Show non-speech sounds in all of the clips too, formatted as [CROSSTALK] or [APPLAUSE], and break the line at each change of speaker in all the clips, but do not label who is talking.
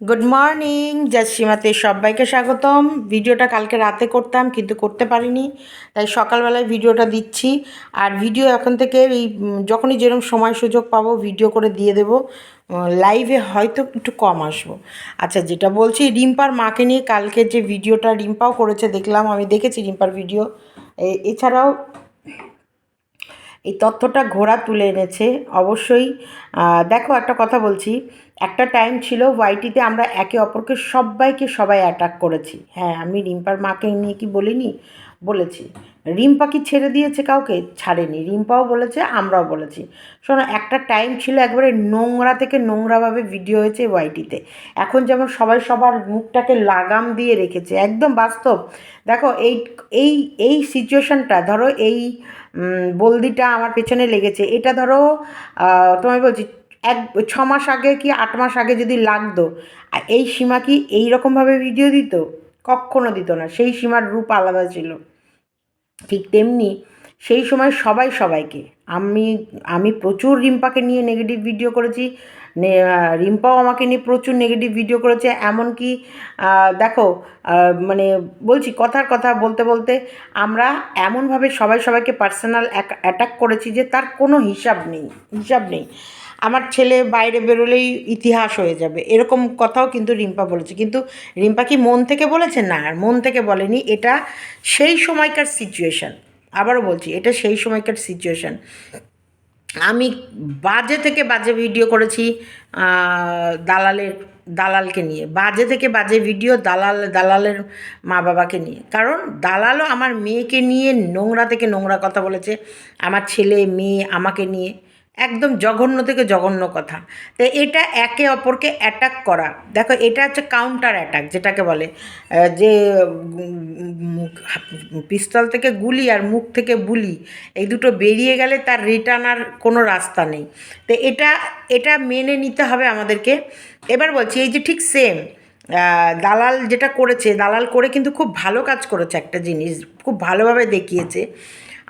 Good morning জাসিমাতে সবাইকে স্বাগতম। ভিডিওটা কালকে রাতে করতাম, কিন্তু করতে পারিনি, তাই সকালবেলায় ভিডিওটা দিচ্ছি। আর ভিডিও এখন থেকে এই যখনই যেরকম সময় সুযোগ পাবো ভিডিও করে দিয়ে দেবো। লাইভে হয়তো একটু কম আসব। আচ্ছা যেটা বলছি, রিম্পার মাকে নিয়ে কালকে যে ভিডিওটা রিম্পাও করেছে, দেখলাম, আমি দেখেছি রিম্পার ভিডিও এছাড়াও এই তথ্যটা ঘোড়া তুলে এনেছে। অবশ্যই দেখো একটা কথা বলছি। একটা টাইম ছিল ওয়াইটিতে আমরা একে অপরকে সবাইকে সবাই অ্যাটাক করেছি। হ্যাঁ আমি রিম্পার মাকে নিয়ে কি বলিনি? বলেছি। রিম্পা কি ছেড়ে দিয়েছে কাউকে? ছাড়েনি। রিম্পাও বলেছে, আমরাও বলেছি। শোনো, একটা টাইম ছিল একবারে নোংরা থেকে নোংরাভাবে ভিডিও হয়েছে ওয়াইটিতে এখন যেমন সবাই সবার মুখটাকে লাগাম দিয়ে রেখেছে, একদম বাস্তব। দেখো, এই এই এই সিচুয়েশনটা ধরো এই বলদিটা আমার পেছনে লেগেছে। এটা ধরো তোমায় বলছি, এক, ছ মাস আগে কি আট মাস আগে যদি লাগতো, আর এই সীমা কি এই রকমভাবে ভিডিও দিত? কখনো দিত না। সেই সীমার রূপ আলাদা ছিল। ঠিক তেমনি সেই সময় সবাই সবাইকে। আমি আমি প্রচুর রিম্পাকে নিয়ে নেগেটিভ ভিডিও করেছি। রিম্পাও আমাকে নিয়ে প্রচুর নেগেটিভ ভিডিও করেছে, এমনকি দেখো মানে বলছি কথার কথা বলতে বলতে আমরা এমনভাবে সবাই সবাইকে পার্সোনাল অ্যাটাক করেছি যে তার কোনো হিসাব নেই হিসাব নেই। আমার ছেলে বাইরে বেরোলেই ইতিহাস হয়ে যাবে, এরকম কথাও কিন্তু রিম্পা বলেছে। কিন্তু রিম্পা কি মন থেকে বলেছে? না, আর মন থেকে বলেনি, এটা সেই সময়কার সিচুয়েশান আবারও বলছি, এটা সেই সময়কার সিচুয়েশান আমি বাজে থেকে বাজে ভিডিও করেছি দালালের, দালালকে নিয়ে। বাজে থেকে বাজে ভিডিও দালাল, দালালের মা বাবাকে নিয়ে। কারণ দালালও আমার মেয়েকে নিয়ে নোংরা থেকে নোংরা কথা বলেছে। আমার ছেলে, মেয়ে আমাকে নিয়ে। একদম জঘন্য থেকে জঘন্য কথা। তো এটা একে অপরকে অ্যাটাক করা। দেখো, এটা হচ্ছে কাউন্টার অ্যাটাক যেটাকে বলে। যে পিস্তল থেকে গুলি আর মুখ থেকে বুলি, এই দুটো বেরিয়ে গেলে তার রিটার্ন আর কোনো রাস্তা নেই। তো এটা এটা মেনে নিতে হবে আমাদেরকে। এবার বলছি, এই যে ঠিক সেম দালাল যেটা করেছে, দালাল করে কিন্তু খুব ভালো কাজ করেছে একটা জিনিস, খুব ভালোভাবে দেখিয়েছে।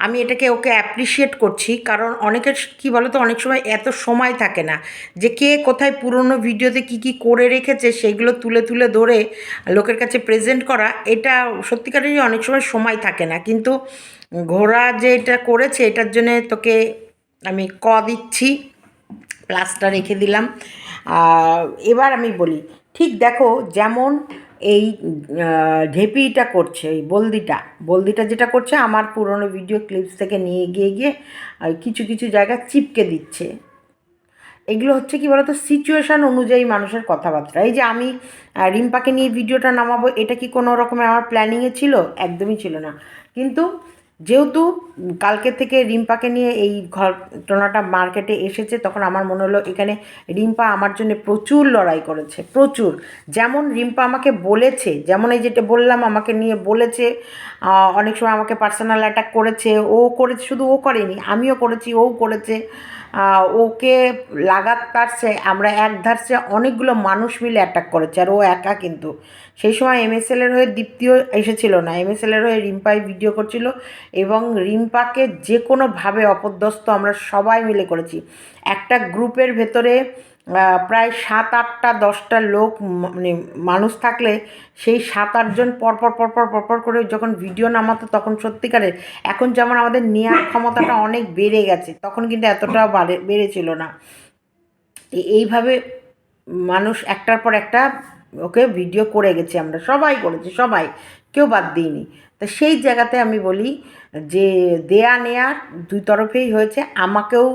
আমি এটাকে ওকে অ্যাপ্রিসিয়েট করছি, কারণ অনেকের কী বলো তো অনেক সময় এত সময় থাকে না যে কে কোথায় পুরনো ভিডিওতে কি কি করে রেখেছে সেগুলো তুলে তুলে ধরে লোকের কাছে প্রেজেন্ট করা, এটা সত্যিকারেরই অনেক সময় সময় থাকে না। কিন্তু ঘোড়া যে এটা করেছে, এটার জন্যে তোকে আমি ক দিচ্ছি প্লাসটা রেখে দিলাম। এবার আমি বলি, ঠিক দেখো, যেমন এই ঢেপিটা করছে, এই বলদিটা। বলদিটা যেটা করছে, আমার পুরনো ভিডিও ক্লিপস থেকে নিয়ে গিয়ে গিয়ে কিছু কিছু জায়গা চিপকে দিচ্ছে। এগুলো হচ্ছে কি বলতো সিচুয়েশান অনুযায়ী মানুষের কথাবার্তা। এই যে আমি রিম্পাকে নিয়ে ভিডিওটা নামাবো, এটা কি কোনো রকমের আমার প্ল্যানিংয়ে ছিল? একদমই ছিল না। কিন্তু যেহেতু কালকে থেকে রিম্পাকে নিয়ে এই ঘটনাটা মার্কেটে এসেছে, তখন আমার মনে হলো এখানে রিম্পা আমার জন্য প্রচুর লড়াই করেছে, প্রচুর। যেমন রিম্পা আমাকে বলেছে, যেমন এই যেটা বললাম, আমাকে নিয়ে বলেছে অনেক সময় আমাকে পার্সোনাল অ্যাটাক করেছে, ও করেছে, শুধু ও করেনি, আমিও করেছি, ও করেছে ওকে লাগাত তারছে আমরা এক ধারছে অনেকগুলো মানুষ মিলে অ্যাটাক করেছে, আর ও একা কিন্তু। সেই সময় এমএসএল এর হয়ে দীপ্তিও এসেছিল না। এমএসএল এর হয়ে রিম্পাই ভিডিও করছিল এবং রিম্পাকে যে কোনোভাবে অপদস্থ আমরা সবাই মিলে করেছি। একটা গ্রুপের ভেতরে প্রায় সাত আটটা দশটা লোক মানে মানুষ থাকলে সেই সাত আটজন পরপর পরপর পরপর করে যখন ভিডিও নামাতো তখন সত্যিকারের এখন যেমন আমাদের নেওয়ার ক্ষমতাটা অনেক বেড়ে গেছে, তখন কিন্তু এতটাও বাড়ে, বেড়েছিল না। এইভাবে মানুষ একটার পর একটা ওকে ভিডিও করে গেছি আমরা, সবাই করেছি, সবাই, কেউ বাদ দিইনি। তা সেই জায়গাতে আমি বলি যে দেয়া নেয়ার দুই তরফেই হয়েছে, আমাকেও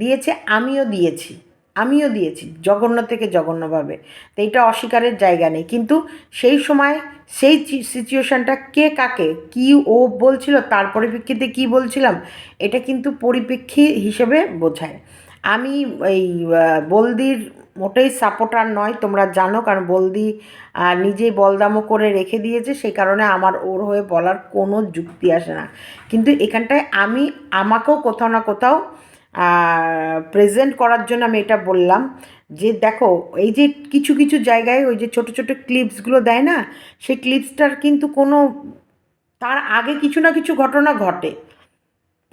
দিয়েছে, আমিও দিয়েছি আমিও দিয়েছি, জঘন্য থেকে জঘন্যভাবে। তো এটা অস্বীকারের জায়গা নেই, কিন্তু সেই সময় সেই সিচুয়েশানটা কে কাকে, কি ও বলছিল তার পরিপ্রেক্ষিতে কী বলছিলাম, এটা কিন্তু পরিপ্রেক্ষী হিসেবে বোঝায়। আমি এই বলদির মোটেই সাপোর্টার নয়, তোমরা জানো, কারণ বলদি নিজেই বলদামও করে রেখে দিয়েছে, সেই কারণে আমার ওর হয়ে বলার কোনো যুক্তি আসে না। কিন্তু এখানটায় আমি আমাকেও কোথাও না কোথাও প্রেজেন্ট করার জন্য আমি এটা বললাম যে, দেখো, এই যে কিছু কিছু জায়গায় ওই যে ছোট ছোট ক্লিপসগুলো দেয় না, সেই ক্লিপসটার কিন্তু কোনো, তার আগে কিছু না কিছু ঘটনা ঘটে।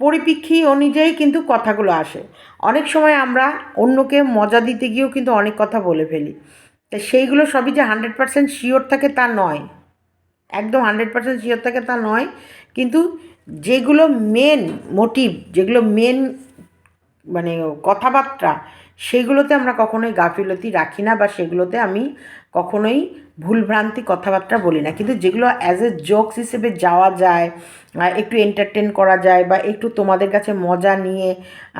পরিপ্রেক্ষী অনুযায়ী কিন্তু কথাগুলো আসে। অনেক সময় আমরা অন্যকে মজা দিতে গিয়েও কিন্তু অনেক কথা বলে ফেলি। তা সেইগুলো সবই যে হান্ড্রেড পার্সেন্ট শিওর থাকে তা নয়। একদম হান্ড্রেড পার্সেন্ট শিওর থাকে তা নয়। কিন্তু যেগুলো মেন মোটিভ, যেগুলো মেন মানে কথাবার্তা, সেগুলোতে আমরা কখনোই গাফিলতি রাখি না বা সেগুলোতে আমি কখনোই ভুলভ্রান্তি কথাবার্তা বলি না। কিন্তু যেগুলো অ্যাজ এ জোকস হিসেবে যাওয়া যায় একটু এন্টারটেন করা যায় বা একটু তোমাদের কাছে মজা নিয়ে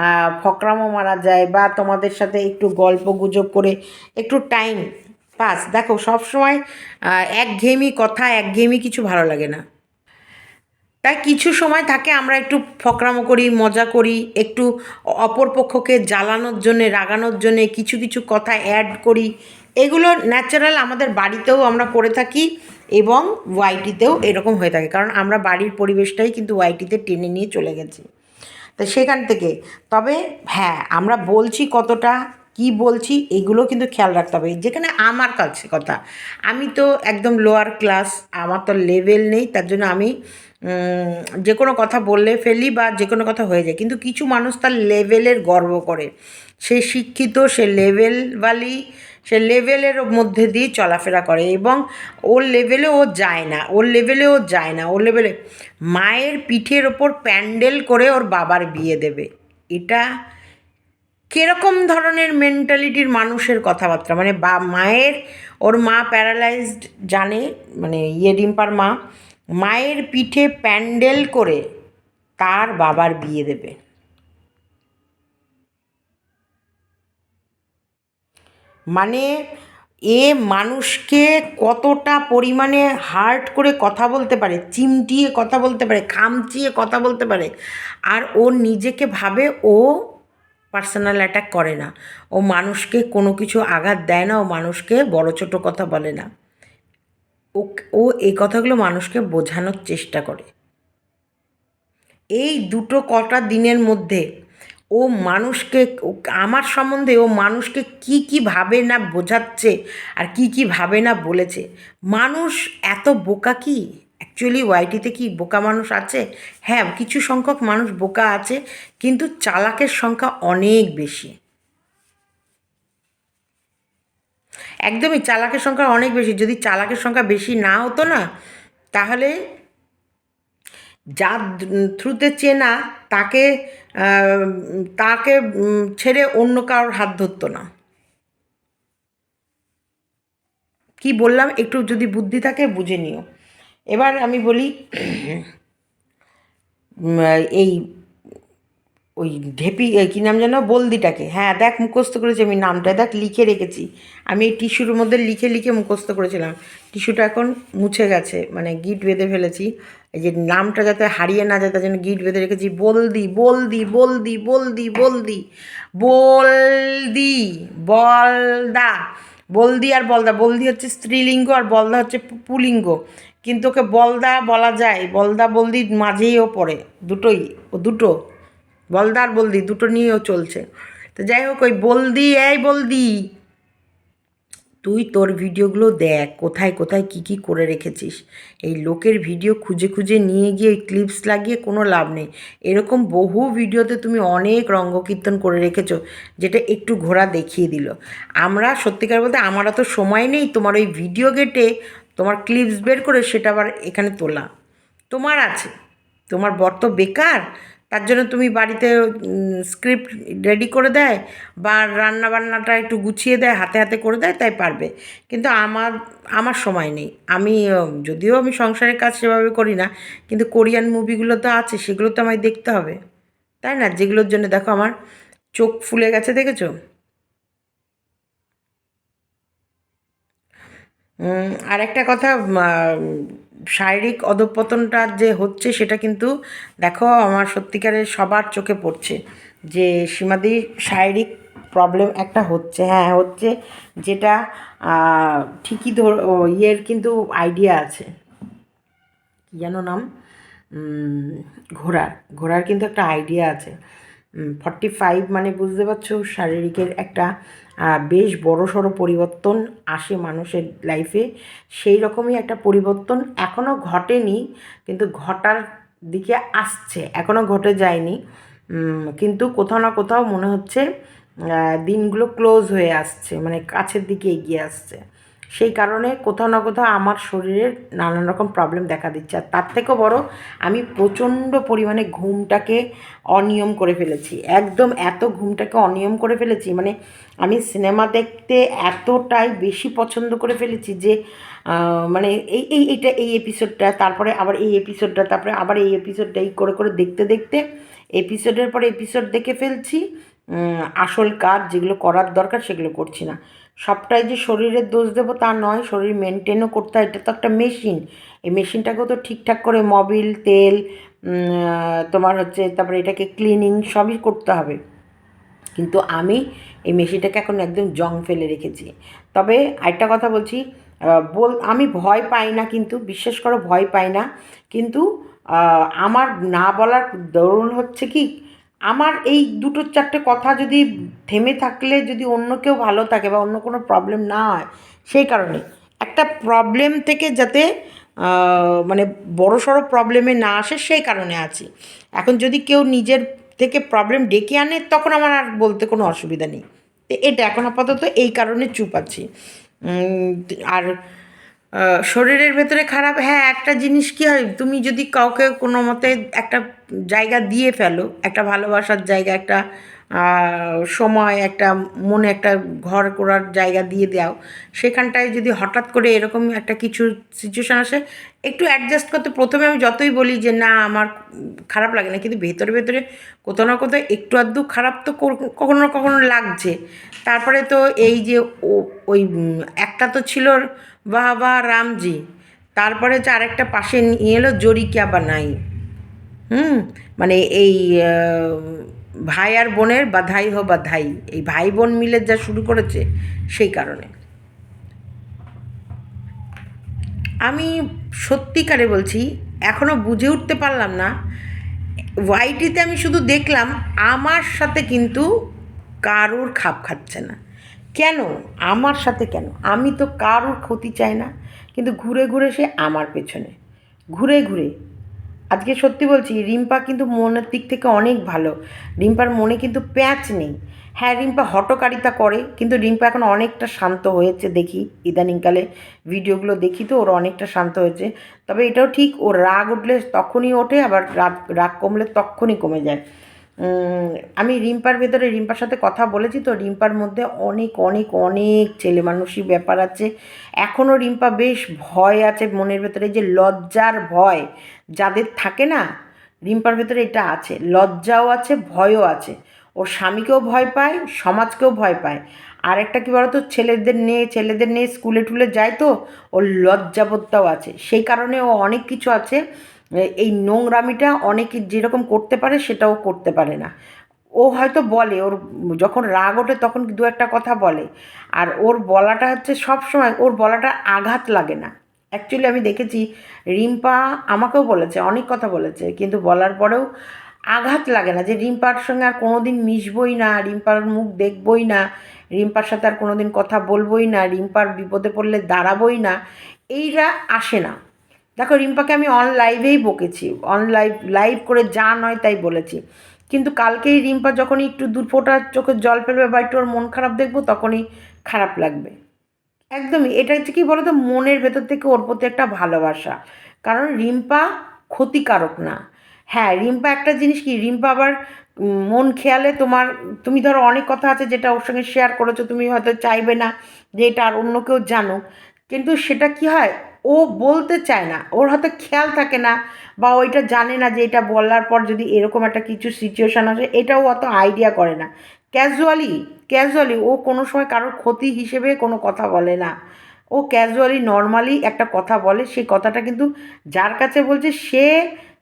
আহ, ফকরামো মারা যায় বা তোমাদের সাথে একটু গল্প গুজব করে একটু টাইম পাস দেখো সবসময় একঘেয়েমি কথা একঘেয়েমি কিছু ভালো লাগে না। তাই কিছু সময় থাকে আমরা একটু ফকরামো করি মজা করি একটু অপরপক্ষকে জ্বালানোর জন্যে রাগানোর জন্যে কিছু কিছু কথা অ্যাড করি। এগুলো ন্যাচারাল আমাদের বাড়িতেও আমরা করে থাকি এবং ওয়াইটিতেও এরকম হয়ে থাকে। কারণ আমরা বাড়ির পরিবেশটাই কিন্তু ওয়াইটিতে টেনে নিয়ে চলে গেছি। তো সেখান থেকে, তবে হ্যাঁ আমরা বলছি কতটা, কি বলছি, এগুলো কিন্তু খেয়াল রাখতে হবে। যেখানে আমার কাছে কথা, আমি তো একদম লোয়ার ক্লাস আমার তো লেভেল নেই, তার জন্য আমি যে কোনো কথা বললে ফেলি বা যে কোনো কথা হয়ে যায়। কিন্তু কিছু মানুষ তার লেভেলের গর্ব করে। সে শিক্ষিত, সে লেভেলওয়ালি সে লেভেলের মধ্যে দিয়ে চলাফেরা করে এবং ওর লেভেলে ও যায় না, ওর লেভেলে ও যায় না, ওর লেভেলে মায়ের পিঠের ওপর প্যান্ডেল করে ওর বাবার বিয়ে দেবে। এটা কীরকম ধরনের মেন্টালিটির মানুষের কথাবার্তা? মানে বা, মায়ের, ওর মা প্যারালাইজড জানে মানে ইয়ে ডিম্পার মা, মায়ের পিঠে প্যান্ডেল করে তার বাবার বিয়ে দেবে। মানে এ মানুষকে কতটা পরিমাণে হার্ট করে কথা বলতে পারে, চিমটিয়ে কথা বলতে পারে খামচিয়ে কথা বলতে পারে, আর ও নিজেকে ভাবে ও পার্সোনাল অ্যাটাক করে না। ও মানুষকে কোনো কিছু আঘাত দেয় না, ও মানুষকে বড় ছোট কথা বলে না। ও ও এই কথাগুলো মানুষকে বোঝানোর চেষ্টা করে। এই দুটো কটা দিনের মধ্যে ও মানুষকে আমার সম্বন্ধে ও মানুষকে কি কি ভাবে না বোঝাচ্ছে আর কি কি ভাবে না বলেছে। মানুষ এত বোকা কি? অ্যাকচুয়ালি ওয়াইটিতে কি বোকা মানুষ আছে? হ্যাঁ কিছু সংখ্যক মানুষ বোকা আছে, কিন্তু চালাকের সংখ্যা অনেক বেশি। একদমই চালাকের সংখ্যা অনেক বেশি। যদি চালাকের সংখ্যা বেশি না হতো না, তাহলে যার থ্রুতে চেনা তাকে তাকে ছেড়ে অন্য কারোর হাত ধরতো না। কি বললাম? একটু যদি বুদ্ধি থাকে, বুঝে নিও। এবার আমি বলি এই, ওই ঢেপি কী নাম যেন, বলদিটাকে। হ্যাঁ দেখ, মুখস্থ করেছি আমি নামটা। দেখ, লিখে রেখেছি। আমি এই টিস্যুর মধ্যে লিখে লিখে মুখস্থ করেছিলাম। টিস্যুটা এখন মুছে গেছে মানে গিট বেঁধে ফেলেছি। এই যে নামটা যাতে হারিয়ে না যায়, তার জন্য গিট বেঁধে রেখেছি। বলদি বলদি বলদি বলদি বলদি। বলদি, বলদা। বলদি আর বলদা। বলদি হচ্ছে স্ত্রীলিঙ্গ আর বলদা হচ্ছে পুলিঙ্গ। কিন্তু ওকে বলদা বলা যায়। বলদা, বলদি মাঝেই ও পড়ে। দুটোই, ও দুটো। বলদা আর বলদি দুটো নিয়েও চলছে। তো যাই হোক, ওই বলদি, এই বলদি। তুই তোর ভিডিওগুলো দেখ, কোথায় কোথায় কি কি করে রেখেছিস। এই লোকের ভিডিও খুঁজে খুঁজে নিয়ে গিয়ে ক্লিপস লাগিয়ে কোনো লাভ নেই। এরকম বহু ভিডিওতে তুমি অনেক রঙ্গকীর্তন করে রেখেছো, যেটা একটু ঘোরা দেখিয়ে দিল। আমরা সত্যিকার বলতে আমার তো সময় নেই, তোমার ওই ভিডিও গেটে তোমার ক্লিপস বের করে সেটা আবার এখানে তোলা। তোমার আছে, তোমার বর তো বেকার তার জন্য তুমি বাড়িতে স্ক্রিপ্ট রেডি করে দেয় বা রান্না বান্নাটা একটু গুছিয়ে দেয়, হাতে হাতে করে দেয়, তাই পারবে। কিন্তু আমার আমার সময় নেই। আমি যদিও আমি সংসারের কাজ সেভাবে করি না, কিন্তু কোরিয়ান মুভিগুলো তো আছে, সেগুলো তো আমায় দেখতে হবে। তাই না? যেগুলোর জন্য দেখো আমার চোখ ফুলে গেছে, দেখেছ? আর একটা কথা শারীরিক অধঃপতনটা যে হচ্ছে সেটা কিন্তু দেখো আমার সত্যিকারের সবার চোখে পড়ছে যে সীমাদি শারীরিক প্রবলেম একটা হচ্ছে। হ্যাঁ হচ্ছে যেটা ঠিকই ধর ইয়ের কিন্তু আইডিয়া আছে। কী যেন নাম? ঘোড়ার। ঘোড়ার কিন্তু একটা আইডিয়া আছে। ফর্টি ফাইভ মানে বুঝতে পারছ, শারীরিকের একটা বেশ বড় সড়ো পরিবর্তন আসে মানুষের লাইফে সেই রকমই একটা পরিবর্তন এখনও ঘটেনি, কিন্তু ঘটার দিকে আসছে এখনও ঘটে যায়নি। কিন্তু কোথাও না কোথাও মনে হচ্ছে দিনগুলো ক্লোজ হয়ে আসছে মানে কাছের দিকে এগিয়ে আসছে। সেই কারণে কোথাও না কোথাও আমার শরীরের নানান রকম প্রবলেম দেখা দিচ্ছে। আর তার থেকেও বড়, আমি প্রচণ্ড পরিমাণে ঘুমটাকে অনিয়ম করে ফেলেছি। একদম এত ঘুমটাকে অনিয়ম করে ফেলেছি মানে আমি সিনেমা দেখতে এতটাই বেশি পছন্দ করে ফেলেছি যে মানে এই এই, এইটা, এই এপিসোডটা তারপরে আবার এই এপিসোডটা তারপরে আবার এই এপিসোডটা এই করে করে দেখতে দেখতে এপিসোডের পর এপিসোড দেখে ফেলছি। আসল কাজ যেগুলো করার দরকার সেগুলো করছি না। সবটাই যে শরীরের দোষ দেবো তা নয়, শরীর মেনটেনও করতে হয়, এটা তো একটা মেশিন এই মেশিনটাকেও তো ঠিকঠাক করে মবিল, তেল তোমার হচ্ছে, তারপরে এটাকে ক্লিনিং সবই করতে হবে। কিন্তু আমি এই মেশিনটাকে এখন একদম জং ফেলে রেখেছি। তবে আরেকটা কথা বলছি বল, আমি ভয় পাই না কিন্তু, বিশ্বাস করো ভয় পাই না। কিন্তু আমার না বলার দরুন হচ্ছে কি আমার এই দুটো চারটে কথা যদি থেমে থাকলে যদি অন্য কেউ ভালো থাকে বা অন্য কোনো প্রবলেম না হয়, সেই কারণে। একটা প্রবলেম থেকে যাতে মানে বড় সড়ো প্রবলেমে না আসে, সেই কারণে আছি। এখন যদি কেউ নিজের থেকে প্রবলেম ডেকে আনে, তখন আমার আর বলতে কোনো অসুবিধা নেই। এটা এখন আপাতত এই কারণে চুপ আছি। আর শরীরের ভেতরে খারাপ হ্যাঁ একটা জিনিস কী হয়, তুমি যদি কাউকে কোনো মতে একটা জায়গা দিয়ে ফেলো, একটা ভালোবাসার জায়গা, একটা সময়, একটা মনে একটা ঘর করার জায়গা দিয়ে দাও, সেখানটায় যদি হঠাৎ করে এরকম একটা কিছু সিচুয়েশান আসে, একটু অ্যাডজাস্ট করতে, প্রথমে আমি যতই বলি যে না, আমার খারাপ লাগে না, কিন্তু ভেতরে ভেতরে কোথাও না কোথাও একটু আধটু খারাপ তো কখনো কখনো লাগছে। তারপরে তো এই যে ও- ওই একটা তো ছিল বাবা রামজি। তারপরে হচ্ছে আরেকটা পাশে নিয়ে এলো জরিকা বা নাই হুম? মানে এই ভাই আর বোনের বাধাই হো বাধাই। এই ভাই বোন মিলে যা শুরু করেছে, সেই কারণে। আমি সত্যিকারে বলছি এখনও বুঝে উঠতে পারলাম না। ওয়াইটিতে আমি শুধু দেখলাম, আমার সাথে কিন্তু কারোর খাপ খাচ্ছে না। কেন? আমার সাথে কেন? আমি তো কারোর ক্ষতি চাই না। কিন্তু ঘুরে ঘুরে সে আমার পেছনে। ঘুরে ঘুরে। আজকে সত্যি বলছি, রিম্পা কিন্তু মনের দিক থেকে অনেক ভালো। রিম্পার মনে কিন্তু প্যাঁচ নেই। হ্যাঁ রিম্পা হটকারিতা করে, কিন্তু রিম্পা এখন অনেকটা শান্ত হয়েছে দেখি। ইদানিংকালে ভিডিওগুলো দেখি তো, ওর অনেকটা শান্ত হয়েছে। তবে এটাও ঠিক ওর রাগ উঠলে তখনই ওঠে, আবার রাগ রাগ কমলে তখনই কমে যায়। আমি রিম্পার ভেতরে রিম্পার সাথে কথা বলেছি তো রিম্পার মধ্যে অনেক অনেক অনেক ছেলে মানুষই ব্যাপার আছে। এখনও রিম্পা বেশ ভয় আছে মনের ভেতরে যে লজ্জার ভয় যাদের থাকে না, রিম্পার ভেতরে এটা আছে। লজ্জাও আছে, ভয়ও আছে। ওর স্বামীকেও ভয় পায়, সমাজকেও ভয় পায়। আর একটা কী বলতো, ছেলেদের নিয়ে ছেলেদের নিয়ে স্কুলে টুলে যায় তো, ওর লজ্জাবোধটাও আছে। সেই কারণে ও অনেক কিছু আছে। এই নোংরামিটা অনেকে যেরকম করতে পারে, সেটাও করতে পারে না। ও হয়তো বলে, ওর যখন রাগ ওঠে তখন দু একটা কথা বলে। আর ওর বলাটা হচ্ছে সব সময়, ওর বলাটা আঘাত লাগে না। অ্যাকচুয়ালি আমি দেখেছি, রিম্পা আমাকেও বলেছে, অনেক কথা বলেছে, কিন্তু বলার পরেও আঘাত লাগে না যে রিম্পার সঙ্গে আর কোনো দিন মিশবই না, রিম্পার মুখ দেখবই না, রিম্পার সাথে আর কোনো দিন কথা বলবই না, রিম্পার বিপদে পড়লে দাঁড়াবই না এইটা আসে না। দেখো, রিম্পাকে আমি অন লাইভেই বকেছি। অন লাইভ লাইভ করে যা নয় তাই বলেছি। কিন্তু কালকেই রিম্পা যখনই একটু দু ফোঁটা চোখের জল ফেলবে বা একটু ওর মন খারাপ দেখব, তখনই খারাপ লাগবে। একদমই, এটা হচ্ছে কি বলতো, মনের ভেতর থেকে ওর প্রতি একটা ভালোবাসা। কারণ রিম্পা ক্ষতিকারক না। হ্যাঁ রিম্পা একটা জিনিস কি, রিম্পা আবার মন খেয়ালে তোমার, তুমি ধরো অনেক কথা আছে যেটা ওর সঙ্গে শেয়ার করেছ, তুমি হয়তো চাইবে না যে এটা আর অন্য কেউ জানো কিন্তু সেটা কি হয় ও বলতে চায় না, ওর হয়তো খেয়াল থাকে না বা ওইটা জানে না যে এটা বলার পর যদি এরকম একটা কিছু সিচুয়েশান আসে, এটাও অত আইডিয়া করে না। ক্যাজুয়ালি ক্যাজুয়ালি ও কোনো সময় কারোর ক্ষতি হিসেবে কোনো কথা বলে না। ও ক্যাজুয়ালি নর্মালি একটা কথা বলে, সেই কথাটা কিন্তু যার কাছে বলছে, সে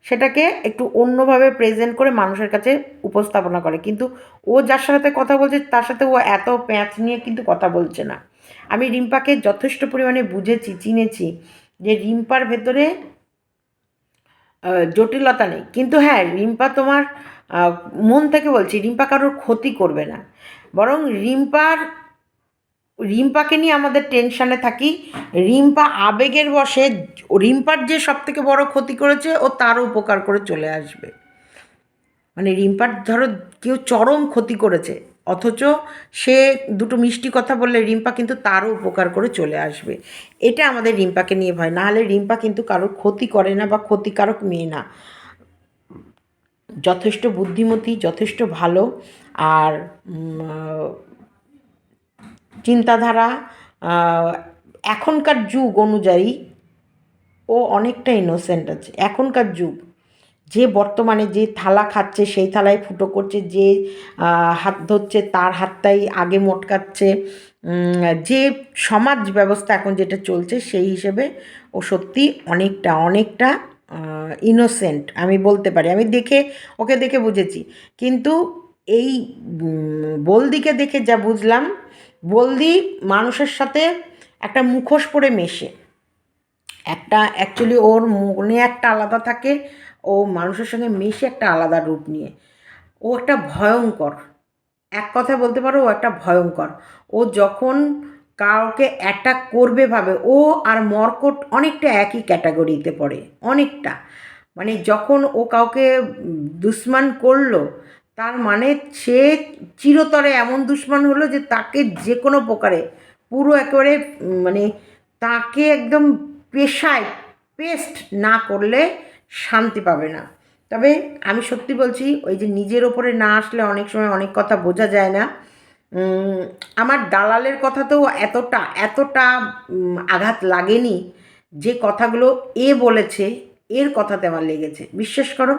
সেটাকে একটু অন্যভাবে প্রেজেন্ট করে মানুষের কাছে উপস্থাপনা করে। কিন্তু ও যার সাথে কথা বলছে, তার সাথে ও এত প্যাঁচ নিয়ে কিন্তু কথা বলছে না। আমি রিম্পাকে যথেষ্ট পরিমাণে বুঝেছি, চিনেছি যে রিম্পার ভেতরে জটিলতা নেই। কিন্তু হ্যাঁ রিম্পা তোমার মন থেকে বলছি, রিম্পা কারোর ক্ষতি করবে না। বরং রিম্পার, রিম্পাকে নিয়ে আমাদের টেনশানে থাকি। রিম্পা আবেগের বশে, রিম্পার যে সব থেকে বড় ক্ষতি করেছে, ও তারও উপকার করে চলে আসবে। মানে রিম্পার ধরো কেউ চরম ক্ষতি করেছে। অথচ সে দুটো মিষ্টি কথা বললে রিম্পা কিন্তু তারও উপকার করে চলে আসবে। এটা আমাদের রিম্পাকে নিয়ে ভয়। নাহলে রিম্পা কিন্তু কারোর ক্ষতি করে না বা ক্ষতিকারক মেয়ে না। যথেষ্ট বুদ্ধিমতী, যথেষ্ট ভালো আর চিন্তাধারা এখনকার যুগ অনুযায়ী ও অনেকটা ইনোসেন্ট আছে। এখনকার যুগ। যে বর্তমানে যে থালা খাচ্ছে, সেই থালায় ফুটো করছে, যে হাত ধরছে, তার হাতটাই আগে মটকাচ্ছে যে সমাজ ব্যবস্থা এখন যেটা চলছে, সেই হিসেবে ও সত্যি অনেকটা অনেকটা ইনোসেন্ট আমি বলতে পারি। আমি দেখে, ওকে দেখে বুঝেছি। কিন্তু এই বলদিকে দেখে যা বুঝলাম, বলদি মানুষের সাথে একটা মুখোশ পরে মেশে। একটা অ্যাকচুয়ালি ওর মনে একটা আলাদা থাকে ও মানুষের সঙ্গে মিশে একটা আলাদা রূপ নিয়ে। ও একটা ভয়ঙ্কর। এক কথায় বলতে পারো, ও একটা ভয়ঙ্কর। ও যখন কাউকে অ্যাটাক করবে ভাবে, ও আর মর্কট অনেকটা একই ক্যাটাগরিতে পড়ে, অনেকটা। মানে যখন ও কাউকে দুশ্মন করল, তার মানে সে চিরতরে এমন দুশ্মন হলো যে তাকে যে কোনো প্রকারে, পুরো একেবারে মানে তাকে একদম পেশায় পেস্ট না করলে শান্তি পাবে না। তবে আমি সত্যি বলছি, ওই যে নিজের ওপরে না আসলে অনেক সময় অনেক কথা বোঝা যায় না। আমার দালালের কথাতেও এতটা এতটা আঘাত লাগেনি যে কথাগুলো এ বলেছে, এর কথাতে আমার লেগেছে। বিশ্বাস করো,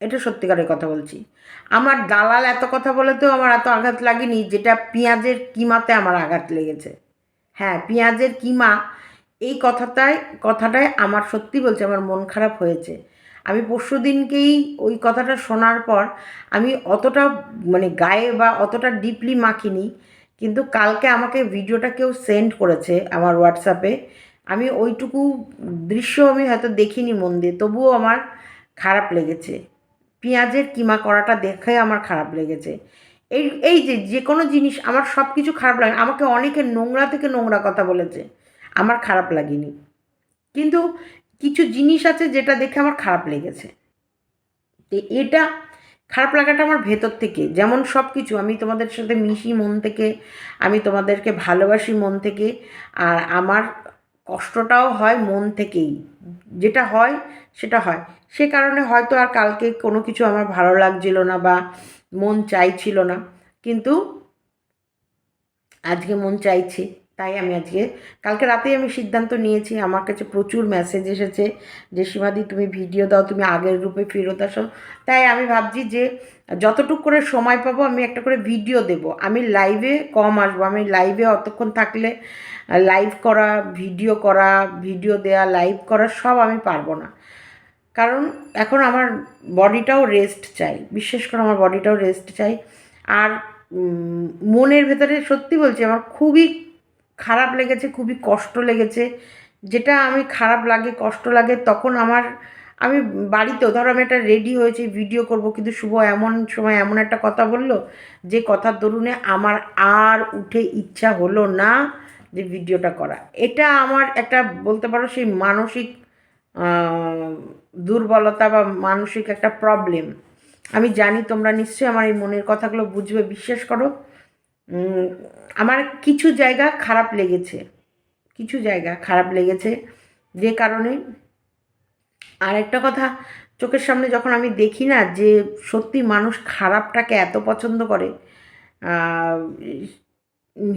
এটা সত্যিকারের কথা বলছি। আমার দালাল এত কথা বলেতেও আমার এত আঘাত লাগেনি, যেটা পেঁয়াজের কিমাতে আমার আঘাত লেগেছে। হ্যাঁ পেঁয়াজের কিমা এই কথাটায় কথাটায় আমার সত্যি বলছে, আমার মন খারাপ হয়েছে। আমি পরশু দিনকেই ওই কথাটা শোনার পর আমি অতটা মানে গায়ে বা অতটা ডিপলি মাখিনি, কিন্তু কালকে আমাকে ভিডিওটা কেউ সেন্ড করেছে আমার হোয়াটসঅ্যাপে আমি ওইটুকু দৃশ্য আমি হয়তো দেখিনি মন দিয়ে, তবুও আমার খারাপ লেগেছে। পেঁয়াজের কিমা করাটা দেখে আমার খারাপ লেগেছে। এই এই যে যে কোনো জিনিস আমার সব কিছু খারাপ লাগে, আমাকে অনেকে নোংরা থেকে নোংরা কথা বলেছে। আমার খারাপ লাগেনি। কিন্তু কিছু জিনিস আছে যেটা দেখে আমার খারাপ লেগেছে। তো এটা খারাপ লাগাটা আমার ভেতর থেকে, যেমন সব কিছু আমি তোমাদের সাথে মিশি মন থেকে, আমি তোমাদেরকে ভালোবাসি মন থেকে, আর আমার কষ্টটাও হয় মন থেকেই। যেটা হয়, সেটা হয়। সে কারণে হয়তো আর কালকে কোনো কিছু আমার ভালো লাগছিল না বা মন চাইছিল না। কিন্তু আজকে মন চাইছে। তাই আমি আজকে, কালকে রাতেই আমি সিদ্ধান্ত নিয়েছি, আমার কাছে প্রচুর মেসেজ এসেছে যে, সীমাদি, তুমি ভিডিও দাও, তুমি আগের রূপে ফেরত আসো। তাই আমি ভাবছি যে, যতটুকু করে সময় পাবো, আমি একটা করে ভিডিও দেব। আমি লাইভে কম আসব, আমি লাইভে অতক্ষণ থাকলে লাইভ করা ভিডিও করা ভিডিও দেয়া লাইভ করা সব আমি পারব না। কারণ এখন আমার বডিটাও রেস্ট চাই, বিশেষ করে আমার বডিটাও রেস্ট চাই। আর মনের ভেতরে সত্যি বলছি, আমার খুবই খারাপ লেগেছে, খুবই কষ্ট লেগেছে। যেটা আমি খারাপ লাগে, কষ্ট লাগে, তখন আমার, আমি বাড়িতেও, ধরো আমি একটা রেডি হয়েছি ভিডিও করব, কিন্তু শুভ এমন সময় এমন একটা কথা বলল, যে কথার দরুনে আমার আর উঠে ইচ্ছা হলো না যে ভিডিওটা করা। এটা আমার একটা, বলতে পারো সেই মানসিক দুর্বলতা বা মানসিক একটা প্রবলেম আমি জানি তোমরা নিশ্চয়ই আমার এই মনের কথাগুলো বুঝবে, বিশ্বাস করো। আমার কিছু জায়গা খারাপ লেগেছে। কিছু জায়গা খারাপ লেগেছে যে কারণে আর একটা কথা, চোখের সামনে যখন আমি দেখি না যে সত্যি মানুষ খারাপটাকে এত পছন্দ করে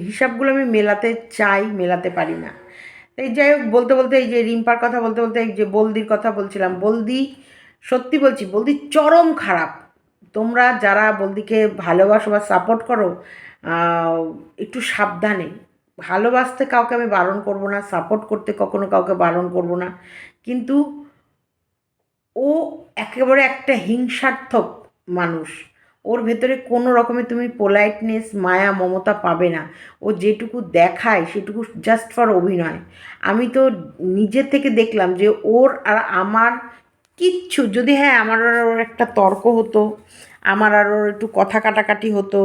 হিসাবগুলো আমি মেলাতে চাই, মেলাতে পারি না। তাই যাই হোক, বলতে বলতে এই যে রিম্পার কথা, বলতে বলতে এই যে বলদির কথা বলছিলাম, বলদি, সত্যি বলছি, বলদি চরম খারাপ। তোমরা যারা বলদিকে ভালোবাসো বা সাপোর্ট করো একটু সাবধানে। ভালোবাসতে কাউকে আমি বারণ করব না সাপোর্ট করতে কখনো কাউকে বারণ করব না। কিন্তু ও একেবারে একটা হিংসার্থক মানুষ। ওর ভেতরে কোনো রকমের তুমি পোলাইটনেস মায়া, মমতা পাবে না। ও যেটুকু দেখায়, সেটুকু জাস্ট ফর অভিনয়। আমি তো নিজের থেকে দেখলাম যে ওর আর আমার কিচ্ছু, যদি হ্যাঁ আমার ওর একটা তর্ক হতো আমার আর ওর একটু কথা কাটাকাটি হতো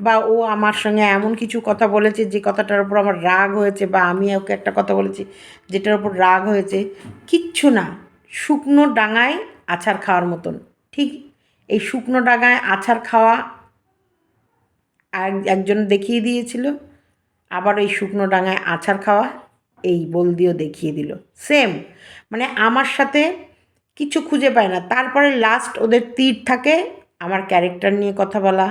বা ও আমার সঙ্গে এমন কিছু কথা বলেছে যে কথাটার উপর আমার রাগ হয়েছে বা আমি ওকে একটা কথা বলেছি যেটার উপর রাগ হয়েছে, কিচ্ছু না। শুকনো ডাঙায় আছার খাওয়ার মতন, ঠিক? এই শুকনো ডাঙায় আছার খাওয়া একজন দেখিয়ে দিয়েছিল, আবার এই শুকনো ডাঙায় আছার খাওয়া এই বলদিও দেখিয়ে দিল। সেম মানে আমার সাথে কিছু খুঁজে পায় না। তারপরে লাস্ট ওদের তীর থাকে আমার ক্যারেক্টার নিয়ে কথা বলা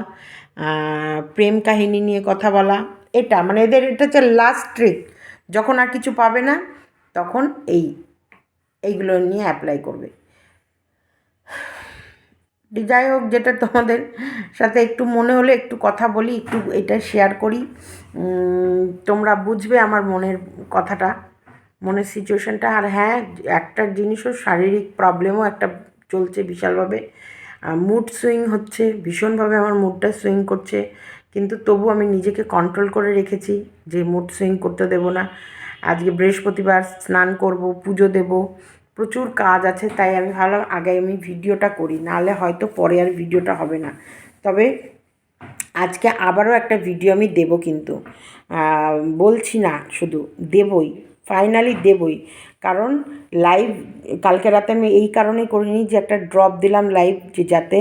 প্রেম কাহিনী নিয়ে কথা বলা, এটা মানে এদের এটা হচ্ছে লাস্ট ট্রিক যখন আর কিছু পাবে না, তখন এই, এইগুলো নিয়ে অ্যাপ্লাই করবে। [SIGHS] যাই হোক, যেটা তোমাদের সাথে একটু মনে হলে একটু কথা বলি, একটু এটা শেয়ার করি। তোমরা বুঝবে আমার মনের কথাটা, মনের সিচুয়েশানটা আর হ্যাঁ একটা জিনিসও শারীরিক প্রবলেমও একটা চলছে বিশালভাবে। মুড সুইং হচ্ছে, ভীষণভাবে আমার মুডটা সুইং করছে। কিন্তু তবু আমি নিজেকে কন্ট্রোল করে রেখেছি যে মুড সুইং করতে দেবো না। আজকে বৃহস্পতিবার স্নান করব, পুজো দেব, প্রচুর কাজ আছে, তাই আমি ভাবলাম আগে আমি ভিডিওটা করি, নাহলে হয়তো পরে আর ভিডিওটা হবে না। তবে আজকে আবারও একটা ভিডিও আমি দেব কিন্তু। বলছি না, শুধু দেবই ফাইনালি দেবই। কারণ লাইভ কালকে রাতে আমি এই কারণেই করিনি যে একটা ড্রপ দিলাম লাইভ যে যাতে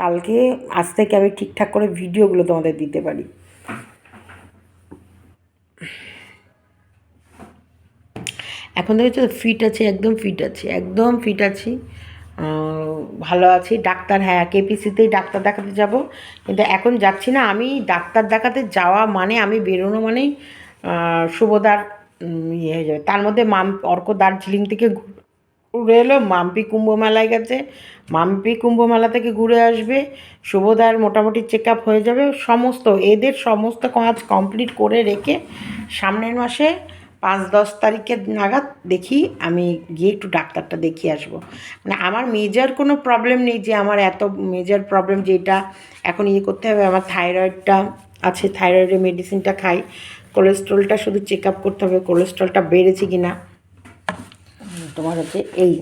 কালকে, আজ থেকে আমি ঠিকঠাক করে ভিডিওগুলো তোমাদের দিতে পারি। এখন দেখেছ ফিট আছে, একদম ফিট আছে, একদম ফিট আছি। ভালো আছি, ডাক্তার হ্যাঁ কেপিসিতেই ডাক্তার দেখাতে যাব। কিন্তু এখন যাচ্ছি না, আমি ডাক্তার দেখাতে যাওয়া মানে আমি বেরোনো মানেই শুভদার ইয়ে হয়ে যাবে। তার মধ্যে মাম, অর্ক দার্জিলিং থেকে ঘুরে এলো, মাম্পি কুম্ভ মেলায় গেছে। মাম্পি কুম্ভ মেলা থেকে ঘুরে আসবে। শুভদার মোটামুটি চেক আপ হয়ে যাবে। সমস্ত, এদের সমস্ত কাজ কমপ্লিট করে রেখে সামনের মাসে পাঁচ দশ তারিখের নাগাদ দেখি আমি গিয়ে একটু ডাক্তারটা দেখিয়ে আসব। মানে আমার মেজর কোনো প্রবলেম নেই যে আমার এত মেজর প্রবলেম যে এটা এখন ইয়ে করতে হবে। আমার থাইরয়েডটা আছে থাইরয়েডের মেডিসিনটা খাই। কোলেস্ট্রলটা শুধু চেক আপ করতে হবে, কোলেস্ট্রলটা বেড়েছে কি না তোমার হচ্ছে এই।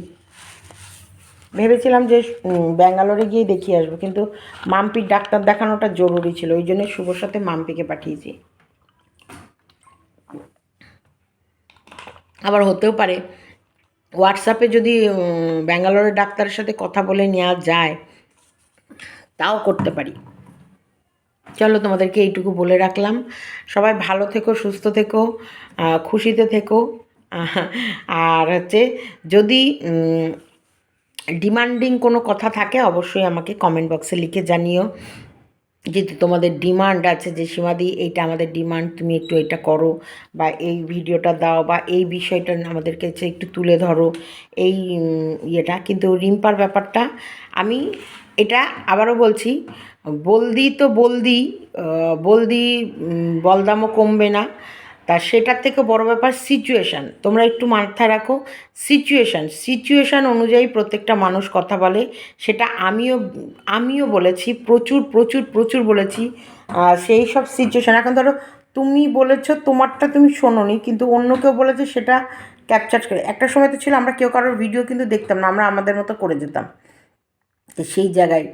ভেবেছিলাম যে ব্যাঙ্গালোরে গিয়ে দেখিয়ে আসব, কিন্তু মাম্পির ডাক্তার দেখানোটা জরুরি ছিল, ওই জন্য শুভর সাথে মাম্পিকে পাঠিয়েছি। আবার হতেও পারে, হোয়াটসঅ্যাপে যদি ব্যাঙ্গালোরের ডাক্তারের সাথে কথা বলে নেওয়া যায়, তাও করতে পারি। চলো তোমাদেরকে এইটুকু বলে রাখলাম। সবাই ভালো থেকো, সুস্থ থেকো খুশিতে থেকো। আর হচ্ছে যদি ডিমান্ডিং কোনো কথা থাকে, অবশ্যই আমাকে কমেন্ট বক্সে লিখে জানিও। যদি তোমাদের ডিমান্ড আছে যে, সীমাদি, এইটা আমাদের ডিমান্ড তুমি একটু এটা করো বা এই ভিডিওটা দাও বা এই বিষয়টা আমাদের কাছে একটু তুলে ধরো। এই ইয়েটা। কিন্তু রিম্পার ব্যাপারটা আমি এটা আবারও বলছি, বলদি তো বলদি বলদি বলদামও কমবে না। তা সেটার থেকে বড় ব্যাপার সিচুয়েশান তোমরা একটু মাথায় রাখো সিচুয়েশান সিচুয়েশান অনুযায়ী প্রত্যেকটা মানুষ কথা বলে। সেটা আমিও আমিও বলেছি, প্রচুর প্রচুর প্রচুর বলেছি। সেই সব সিচুয়েশান এখন ধরো, তুমি বলেছ, তোমারটা তুমি শোনোনি, কিন্তু অন্য কেউ বলেছে, সেটা ক্যাপচার করে। একটা সময় তো ছিল, আমরা কেউ কারোর ভিডিও কিন্তু দেখতাম না, আমরা আমাদের মতো করে যেতাম। তো সেই জায়গায়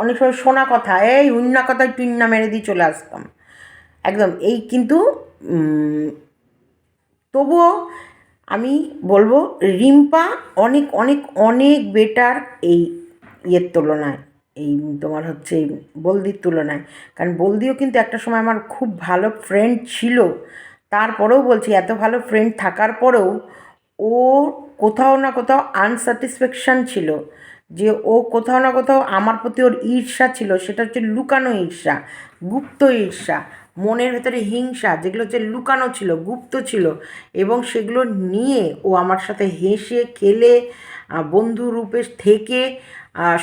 অনেক সময় শোনা কথা, এই উন্না কথায় টুন্না মেরে দিয়ে চলে আসতাম। একদম, এই কিন্তু তবুও আমি বলব, রিম্পা অনেক অনেক অনেক বেটার এই ইয়ের তুলনায়, এই তোমার হচ্ছে বলদির তুলনায়। কারণ বলদিও কিন্তু একটা সময় আমার খুব ভালো ফ্রেন্ড ছিল, তারপরেও বলছি, এত ভালো ফ্রেন্ড থাকার পরেও ও কোথাও না কোথাও আনস্যাটিসফ্যাকশান ছিল। যে ও কোথাও না কোথাও আমার প্রতি ওর ঈর্ষা ছিল, সেটা হচ্ছে লুকানো ঈর্ষা, গুপ্ত ঈর্ষা, মনের ভেতরে হিংসা, যেগুলো হচ্ছে লুকানো ছিল, গুপ্ত ছিল, এবং সেগুলো নিয়ে ও আমার সাথে হেসে, খেলে বন্ধু রূপে থেকে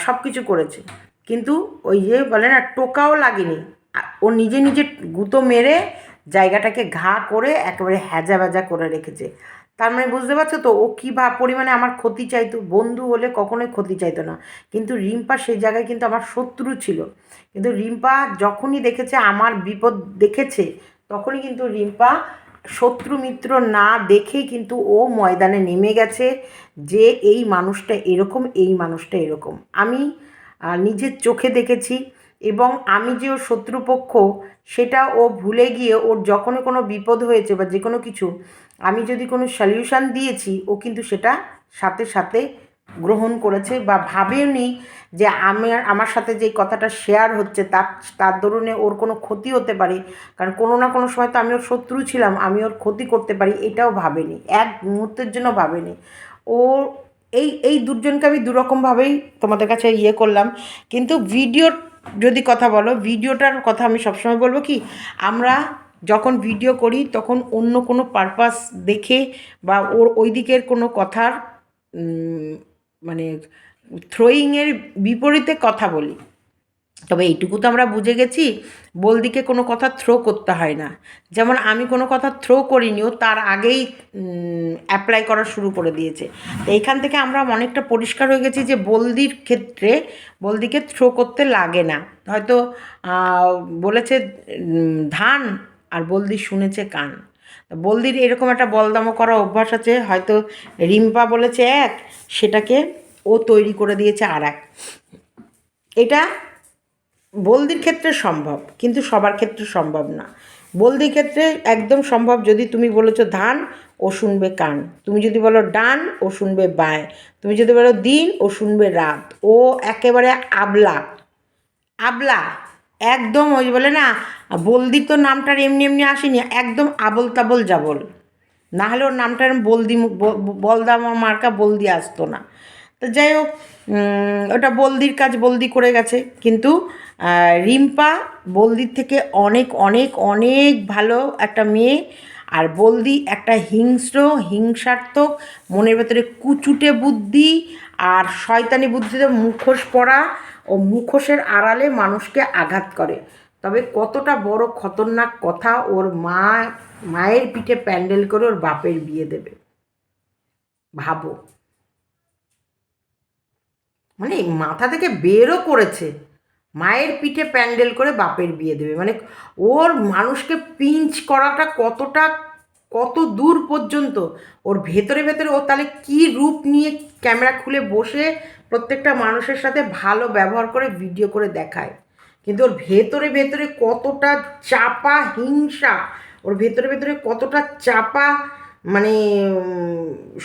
সব কিছু করেছে। কিন্তু ওই যে বলে না, টোকাও লাগেনি। ও নিজে নিজে গুঁতো মেরে জায়গাটাকে ঘা করে একেবারে হ্যাজা ভ্যাজা করে রেখেছে। তার মানে বুঝতে পারছ তো? ও কী ভা পরিমাণে আমার ক্ষতি চাইতো? বন্ধু হলে কখনোই ক্ষতি চাইতো না। কিন্তু রিম্পা সেই জায়গায় কিন্তু আমার শত্রু ছিল। কিন্তু রিম্পা যখনই দেখেছে, আমার বিপদ দেখেছে, তখনই কিন্তু রিম্পা শত্রু মিত্র না দেখেই কিন্তু ও ময়দানে নেমে গেছে যে এই মানুষটা এরকম, এই মানুষটা এরকম। আমি নিজের চোখে দেখেছি। এবং আমি যে ওর শত্রুপক্ষ, সেটা ও ভুলে গিয়ে ওর যখনই কোনো বিপদ হয়েছে বা যে কোনো কিছু, আমি যদি কোনো সলিউশন দিয়েছি, ও কিন্তু সেটা সাথে সাথে গ্রহণ করেছে বা ভাবেনি যে আমি আমার সাথে যে কথাটা শেয়ার হচ্ছে, তার তার দরুনে ওর কোনো ক্ষতি হতে পারে। কারণ কোনো না কোনো সময় তো আমি ওর শত্রু ছিলাম, আমি ওর ক্ষতি করতে পারি, এটাও ভাবেনি, এক মুহূর্তের জন্য ভাবেনি। ও, এই এই দুজনকে আমি দুরকমভাবেই তোমাদের কাছে ইয়ে করলাম, কিন্তু ভিডিওর যদি কথা বলো, ভিডিওটার কথা আমি সবসময় বলব কি, আমরা যখন ভিডিও করি তখন অন্য কোনো পারপাস দেখে বা ওর ওই দিকের কোনো কথার মানে থ্রোয়িংয়ের বিপরীতে কথা বলি। তবে এইটুকু তো আমরা বুঝে গেছি। বলদিকে কোনো কথা থ্রো করতে হয় না। যেমন আমি কোনো কথা থ্রো করিনি ও তার আগেই অ্যাপ্লাই করা শুরু করে দিয়েছে। এইখান থেকে আমরা অনেকটা পরিষ্কার হয়ে গেছি যে বলদির ক্ষেত্রে, বলদিকে থ্রো করতে লাগে না। হয়তো বলেছে ধান, আর বলদি শুনেছে কান। বলদির এরকম একটা বলদামো করা অভ্যাস আছে, হয়তো রিম্পা বলেছে এক, সেটাকে ও তৈরি করে দিয়েছে আর এক এটা বলদির ক্ষেত্রে সম্ভব, কিন্তু সবার ক্ষেত্রে সম্ভব না। বলদির ক্ষেত্রে একদম সম্ভব যদি তুমি বলেছ ধান, ও শুনবে কান। তুমি যদি বলো ডান, ও শুনবে বায়। তুমি যদি বলো দিন, ও শুনবে রাত। ও একেবারে আবলা। আবলা। একদম ওই বলে না বলদি তো নামটার এমনি এমনি আসেনি, একদম আবল তাবল জাবল। না হলে ওর নামটা এরম বলদি ব- ব- মার্কা বলদি আসতো না। তো যাই হোক ওটা বলদির কাজ, বলদি করে গেছে। কিন্তু রিম্পা বলদির থেকে অনেক অনেক অনেক ভালো একটা মেয়ে। আর বলদি একটা হিংস্র, হিংসাত্মক, মনের ভেতরে কুচুটে বুদ্ধি আর শয়তানি বুদ্ধিতে মুখোশ পড়া ও মুখোশের আড়ালে মানুষকে আঘাত করে। তবে কতটা বড় খতরনাক কথা ওর মা, মায়ের পিঠে প্যান্ডেল করে ওর বাপের বিয়ে দেবে। ভাবো। মানে মাথা থেকে বেরও করেছে। মায়ের পিঠে প্যান্ডেল করে বাপের বিয়ে দেবে। মানে ওর মানুষকে পিঞ্চ করাটা কতটা, কত দূর পর্যন্ত? ওর ভেতরে ভেতরে ও তাহলে কি রূপ নিয়ে ক্যামেরা খুলে বসে প্রত্যেকটা মানুষের সাথে ভালো ব্যবহার করে ভিডিও করে দেখায়? কিন্তু ওর ভেতরে ভেতরে কতটা চাপা হিংসা, ওর ভেতরে ভেতরে কতটা চাপা মানে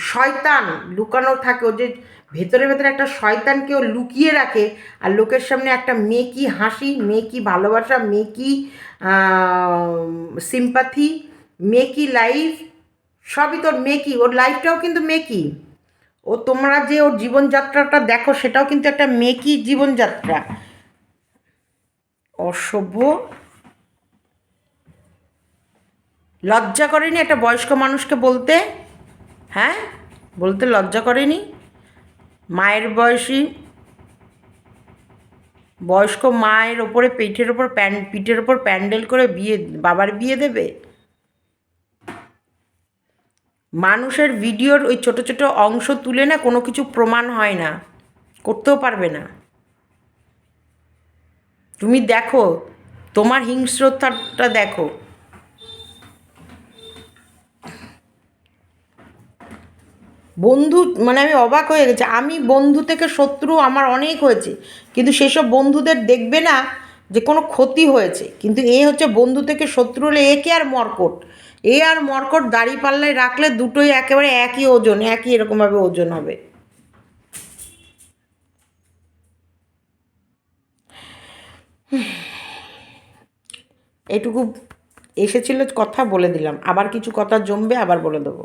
শয়তান লুকানো থাকে। ও যে ভেতরে ভেতরে একটা শয়তানকে ও লুকিয়ে রাখে আর লোকের সামনে একটা মেকি হাসি মেকি ভালোবাসা মেকি সিম্পাথি মেকি লাইফ সবই তোর মেকি ওর লাইফটাও কিন্তু মেকি ও তোমরা যে ওর জীবনযাত্রাটা দেখো সেটাও কিন্তু একটা মেকি জীবনযাত্রা? অসভ্য। লজ্জা করেনি একটা বয়স্ক মানুষকে বলতে? হ্যাঁ? বলতে লজ্জা করেনি? মায়ের বয়সী, বয়স্ক মায়ের ওপরে পিঠের ওপর প্যান, পিঠের ওপর প্যান্ডেল করে বিয়ে, বাবার বিয়ে দেবে? মানুষের ভিডিওর ওই ছোট ছোট অংশ তুলে না কোনো কিছু প্রমাণ হয় না, করতেও পারবে না। তুমি দেখো, তোমার হিংস্রতাটা দেখো। বন্ধু মানে আমি অবাক হয়ে গেছি। আমি বন্ধু থেকে শত্রু আমার অনেক হয়েছে, কিন্তু সেসব বন্ধুদের দেখবে না যে কোনো ক্ষতি হয়েছে। কিন্তু এ হচ্ছে বন্ধু থেকে শত্রু হলে একে আর মর্কট? এ আর মর্কট দাড়ি পাল্লায় রাখলে দুটোই একেবারে একই ওজন, একই এরকমভাবে ওজন হবে। এটুকু এসেছিল কথা বলে দিলাম। আবার কিছু কথা জমবে, আবার বলে দেবো।